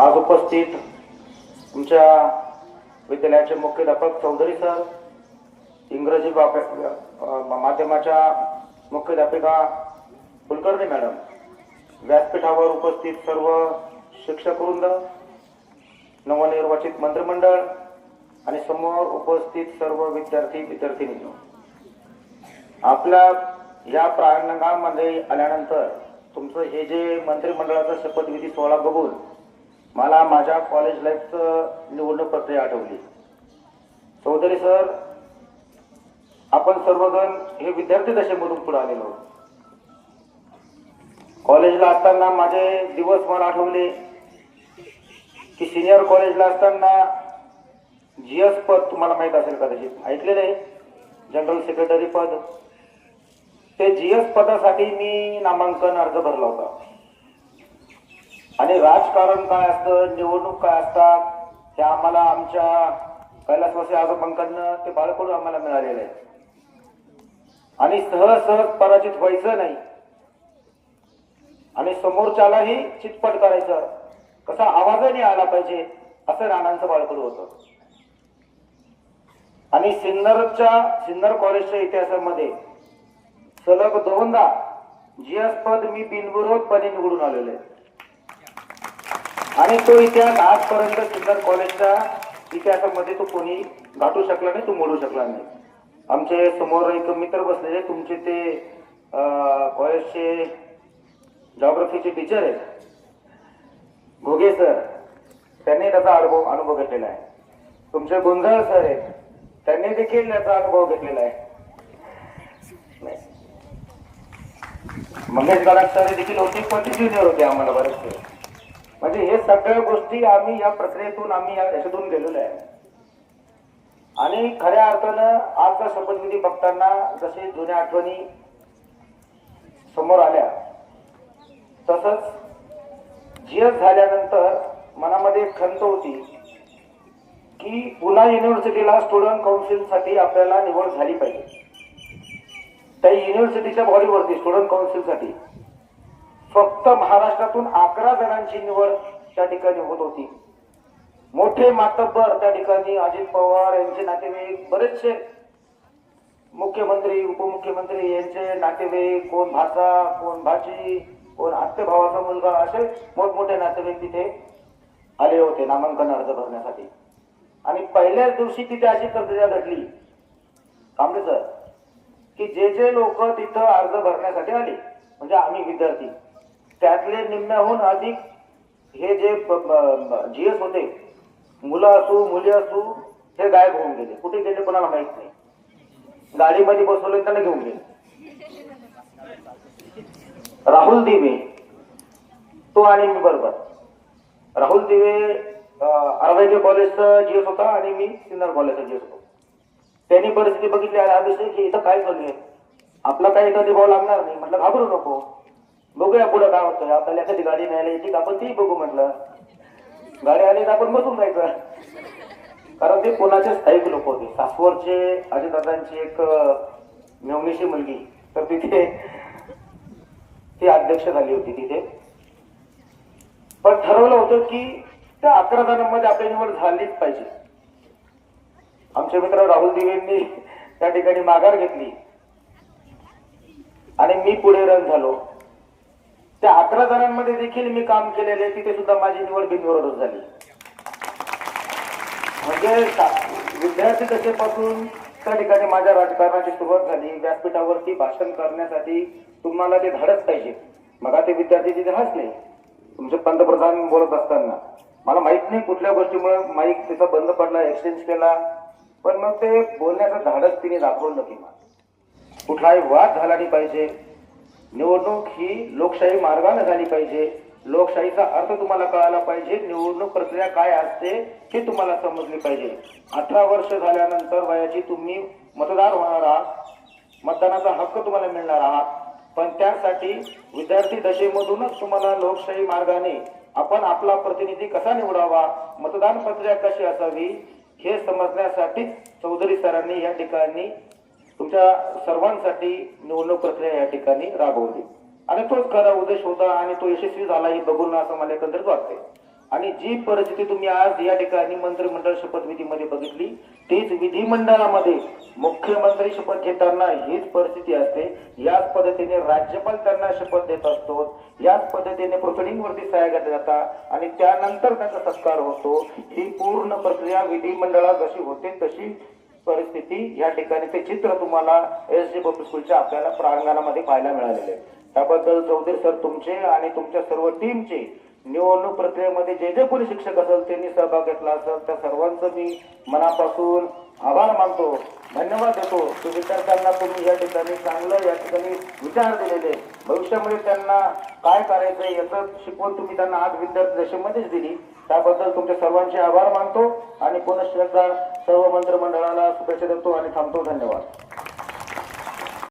आज उपस्थित तुमच्या विद्यालयाचे मुख्याध्यापक चौधरी सर इंग्रजी माध्यमाच्या मुख्याध्यापिका कुलकर्णी मॅडम व्यासपीठावर उपस्थित सर्व शिक्षकवृंद नवनिर्वाचित मंत्रिमंडळ आणि समोर उपस्थित सर्व विद्यार्थी विद्यार्थिनी आपल्या या प्रांगणामध्ये आल्यानंतर तुमचं हे जे मंत्रिमंडळाचा शपथविधी सोहळा बघून मला माझ्या कॉलेज लाईफचं निवडणूक प्रक्रिया आठवली. चौधरी सर आपण सर्वजण हे विद्यार्थी दशेमधून पुढे आलेलो आहोत. कॉलेजला असताना माझे दिवस मला आठवले की सिनियर कॉलेजला असताना जी एस पद तुम्हाला माहीत असेल कदाचित. ऐकलेलं आहे? जनरल सेक्रेटरी पद. ते जी एस पदासाठी मी नामांकन अर्ज भरला होता. आणि राजकारण काय असतं निवडणूक काय असतात हे आम्हाला आमच्या कैलासवासी आजोबांकडनं ते बाळकडून आम्हाला मिळालेलं आहे. आणि सहज सहज पराजित व्हायचं नाही. आणि समोरच्यालाही चितपट करायचं. कसा आवाजही आला पाहिजे असं राणांचं बाळकडू होत. आणि सिन्नरच्या सिन्नर कॉलेजच्या इतिहासामध्ये सलग दोनदा जीएस पद मी बिनविरोधपणे निवडून आलेलो आहे. आणि तो इतिहास आजपर्यंत सिद्धार्थ कॉलेजच्या इतिहासामध्ये तो कोणी गाठू शकला नाही तो मोडू शकला नाही. आमचे समोर एक मित्र बसलेले तुमचे ते कॉलेजचे जॉग्रफीचे टीचर आहेत. घोगे सर त्यांनी त्याचा अनुभव अनुभव घेतलेला आहे. तुमचे गुंजाळ सर आहेत त्यांनी देखील त्याचा अनुभव घेतलेला आहे. मंगेश गडाख सर देखील होते पण ते होते आम्हाला बरेचसे. म्हणजे हे सगळ्या गोष्टी आम्ही या प्रक्रियेतून आम्ही या याच्यातून गेलेलो आहे. आणि खऱ्या अर्थानं आजचा शपथविधी बघताना जसे जुन्या आठवणी समोर आल्या तसंच जीएस झाल्यानंतर मनामध्ये एक खंत होती की पुन्हा युनिव्हर्सिटीला स्टुडंट काउन्सिलसाठी आपल्याला निवड झाली पाहिजे. त्या युनिव्हर्सिटीच्या बॉडीवरती स्टुडंट काउन्सिलसाठी फक्त महाराष्ट्रातून अकरा जणांची निवड त्या ठिकाणी होत होती. मोठे मातब्बर त्या ठिकाणी अजित पवार यांचे नातेवाईक बरेचसे मुख्यमंत्री उपमुख्यमंत्री यांचे नातेवाईक कोण भाचा कोण भाची कोण आत्ते भावाचा मुलगा असे मोठमोठे नातेवाईक तिथे आले होते नामांकन अर्ज भरण्यासाठी. आणि पहिल्याच दिवशी तिथे अशी प्रक्रिया घडली. कांबळे सर की जे जे लोक तिथं अर्ज भरण्यासाठी आले म्हणजे आम्ही विद्यार्थी त्यातले निम्म्याहून अधिक हे जे जीएस होते मुलं असू मुली असू हे गायब होऊन गेले. कुठे गेले कोणाला माहीत नाही. गाडीमध्ये बसवले त्यांना घेऊन गेले. राहुल दिवे तो आणि मी बरोबर. राहुल दिवे आरवायके कॉलेजचा जीएस होता आणि मी सिन्नर कॉलेजचा जीएस होतो. त्यांनी परिस्थिती बघितली आणि अभिषेक की इथं काय चालू आहे आपला काही एखादी बॉल लागणार नाही. म्हटलं घाबरू नको. बघूया पुढं काय होतं आपल्याला एखादी गाडी न्यायला यायची का? आपण ती बघू म्हटलं. गाडी आली तर आपण बसून जायचं. कारण ते कोणाचे स्थायिक लोक होते. सासवरचे अजितदादांची एक मेवणीशी मुलगी. तर तिथे ती अध्यक्ष झाली होती तिथे. पण ठरवलं होतं की त्या अकरा जणांमध्ये आपली निवड झालीच पाहिजे. आमचे मित्र राहुल दिवेंनी त्या ठिकाणी माघार घेतली. आणि मी पुढे रन झालो. त्या अकरा जणांमध्ये देखील मी काम केलेले तिथे सुद्धा माझी निवड बिनविरोधच झाली. म्हणजे विद्यार्थी दशेपासून त्या ठिकाणी माझ्या राजकारणाची सुरुवात झाली. व्यासपीठावरती भाषण करण्यासाठी तुम्हाला ते धाडच पाहिजे. मग ते विद्यार्थी तिथे हसले. तुमचे पंतप्रधान बोलत असताना. मला माहीत नाही कुठल्या गोष्टीमुळे माईक तिचा बंद पडला एक्सचेंज केला. पण मग ते बोलण्याचं धाडस तिने दाखवलं किंवा कुठलाही वाद झाला नाही पाहिजे. निवडणूक ही लोकशाही मार्गाने झाली पाहिजे. लोकशाहीचा अर्थ तुम्हाला कळाला पाहिजे. निवडणूक प्रक्रिया काय असते हे तुम्हाला समजली पाहिजे. अठरा वर्ष झाल्यानंतर वयाची तुम्ही मतदार होणार आहात. मतदानाचा हक्क तुम्हाला मिळणार आहात. पण त्यासाठी विद्यार्थी दशेमधूनच तुम्हाला लोकशाही मार्गाने आपण आपला प्रतिनिधी कसा निवडावा मतदान प्रक्रिया कशी असावी हे समजण्यासाठीच चौधरी सरांनी या ठिकाणी तुमच्या सर्वांसाठी निवडणूक प्रक्रिया या ठिकाणी राबवली. आणि तोच खरा उद्देश होता आणि तो यशस्वी झाला हे बघून असं मला एकंदरीत वाटते आणि जी परिस्थिती तुम्ही आज या ठिकाणी मंत्रिमंडळ शपथविधीमध्ये बघितली तीच विधिमंडळामध्ये मुख्यमंत्री शपथ घेताना हीच परिस्थिती असते. याच पद्धतीने राज्यपाल त्यांना शपथ देत असतो. याच पद्धतीने प्रोसिडिंग वरती सह्या घेतल्या जातात आणि त्यानंतर त्यांचा सत्कार होतो. ही पूर्ण प्रक्रिया विधिमंडळात जशी होते तशी परिस्थिती या ठिकाणी ते चित्र तुम्हाला एस डी पब्लिक स्कूलच्या आपल्याला प्रांगणामध्ये पाहायला मिळालेले आहे. त्याबद्दल चौधरी सर तुमचे आणि तुमच्या सर्व टीमचे निवडणूक प्रक्रियेमध्ये जे जे कोणी शिक्षक असेल त्यांनी सहभाग घेतला असेल त्या सर्वांचं मी मनापासून आभार मानतो धन्यवाद देतो. की विद्यार्थ्यांना तुम्ही या ठिकाणी चांगलं या ठिकाणी विचार दिलेले. भविष्यामध्ये त्यांना काय करायचं याचं शिकवण तुम्ही त्यांना आज विद्यार्थी दशेमध्येच दिली. त्याबद्दल तुमच्या सर्वांचे आभार मानतो आणि पुनश्च सर्व मंत्रिमंडळाला शुभेच्छा देतो आणि थांबतो. धन्यवाद.